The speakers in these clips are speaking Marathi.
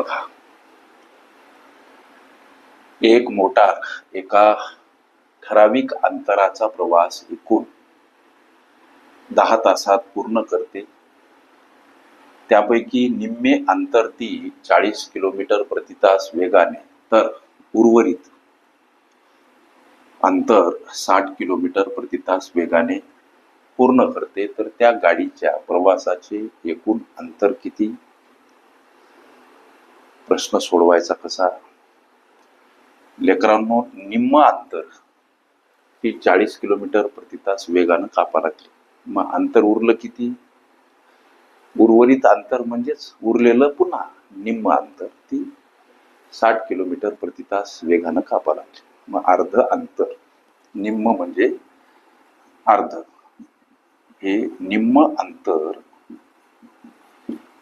बघा. एक मोटार एका ठराविक अंतराचा प्रवास एकूण दहा तासात पूर्ण करते. त्यापैकी निम्मे अंतर ती चाळीस किलोमीटर प्रति तास वेगाने तर उर्वरित अंतर साठ किलोमीटर प्रति तास वेगाने पूर्ण करते. तर त्या गाडीच्या प्रवासाचे एकूण अंतर किती? प्रश्न सोडवायचा कसा? लेकरांनो निम्म अंतर ही चाळीस किलोमीटर प्रति तास वेगानं कापा लागली. मग अंतर उरलं किती? उर्वरित अंतर म्हणजेच उरलेलं पुन्हा निम्म अंतर ती साठ किलोमीटर प्रति तास वेगानं कापा लागली. मग अर्ध अंतर निम्म म्हणजे अर्ध. हे निम्म अंतर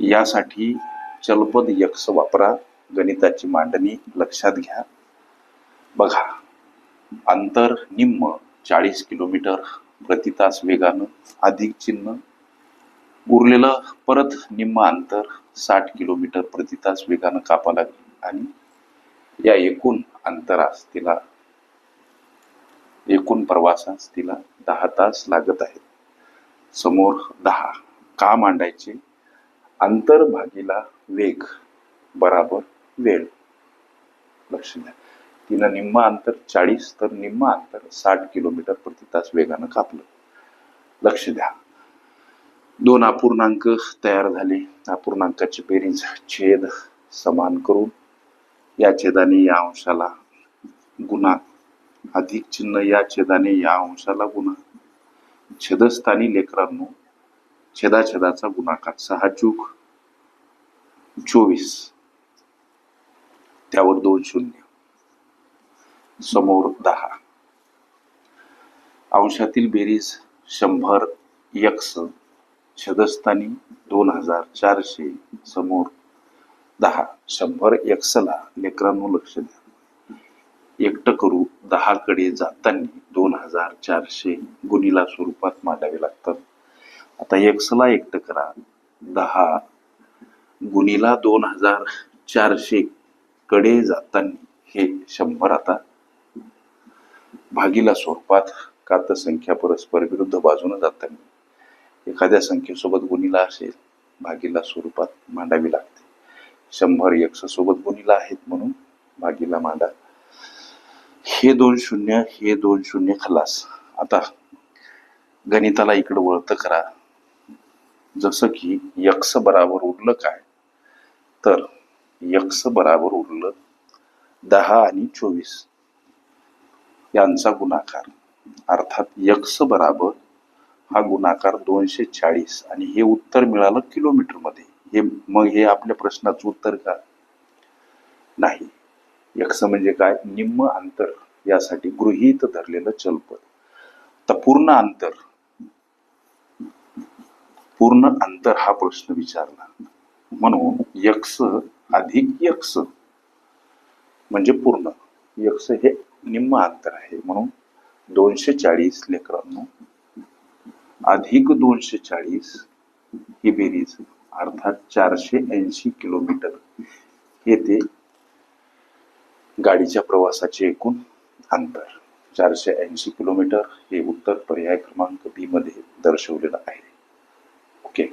यासाठी चलपद यक्ष वापरा गणिताची मांडणी लक्षात घ्या. बघा अंतर निम्म चाळीस किलोमीटर प्रति तास वेगानं अधिक चिन्ह. उरलेलं परत निम्म अंतर साठ किलोमीटर प्रति तास वेगानं कापा लागेल. आणि या एकूण अंतरास तिला एकूण प्रवासास तिला दहा तास लागत आहेत. समोर दहा. का मांडायचे? अंतर भागीला वेग बराबर वेळ. लक्ष द्या तिनं निम्म अंतर चाळीस तर निम्म अंतर साठ किलोमीटर प्रति तास वेगानं कापलं. लक्ष द्या दोन अपूर्णांक तयार झाले. अपूर्णांकाची बेरीज छेद समान करून या छेदाने या अंशाला गुणा. अधिक चिन्ह या छेदाने या अंशाला गुणा. छेदस्थानी लेकरांनो छेदाछेदाचा गुणाकार सहा चूक. चोवीस. त्यावर दोन शून्य. समोर दहा. अंशातील बेरीज शंभर यक्स छदस्थानी दोन हजार चारशे. समोर दहा. शंभर यक्सला लेकरांनो लक्ष द्या. एकटं करू दहा कडे जाताना दोन हजार चारशे गुणीला स्वरूपात मांडावे लागतात. आता यक्सला एकटं करा. दहा गुणीला दोन हजार चारशे कडे जाताना हे शंभर आता भागीला स्वरूपात का तर संख्या परस्पर विरुद्ध बाजूने जाताना एखाद्या संख्येसोबत गुणीला असेल भागीला स्वरूपात मांडावी लागते. शंभर यक्ष सोबत गुणीला आहेत म्हणून भागीला मांडा. हे दोन शून्य हे दोन शून्य खलास. आता गणिताला इकडं वळत करा. जसं की यक्ष बराबर उरलं काय? तर यक्ष बराबर उरलं दहा आणि चोवीस. यांचा गुणाकार. अर्थात यक्ष बराबर हा गुणाकार दोनशे चाळीस. आणि हे उत्तर मिळालं किलोमीटरमध्ये. हे मग हे आपल्या प्रश्नाचं उत्तर का? नाही. यक्ष म्हणजे काय? निम्म अंतर. यासाठी गृहीत धरलेलं चलपद. तर पूर्ण अंतर. पूर्ण अंतर हा प्रश्न विचारला. म्हणून यक्ष अधिक यक्ष म्हणजे पूर्ण. यक्ष हे निम्म अंतर आहे. म्हणून दोनशे चाळीस लेकरांनो अधिक दोनशे चाळीस ही बेरीज अर्थात चारशे ऐंशी किलोमीटर. हे ते गाडीच्या प्रवासाचे एकूण अंतर चारशे ऐंशी किलोमीटर हे उत्तर पर्याय क्रमांक बी मध्ये दर्शवलेलं आहे ओके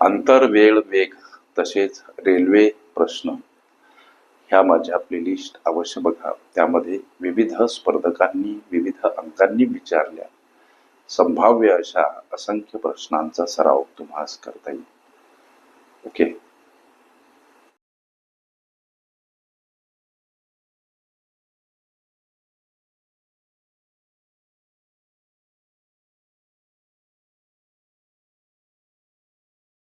अंतर वेळ वेग तसेच रेल्वे प्रश्न. ह्या माझ्या प्लेलिस्ट अवश्य बघा. त्यामध्ये विविध स्पर्धकांनी विविध अंकांनी विचारल्या. संभाव्य अशा असंख्य प्रश्नांचा सराव तुम्हास करता येईल. ओके?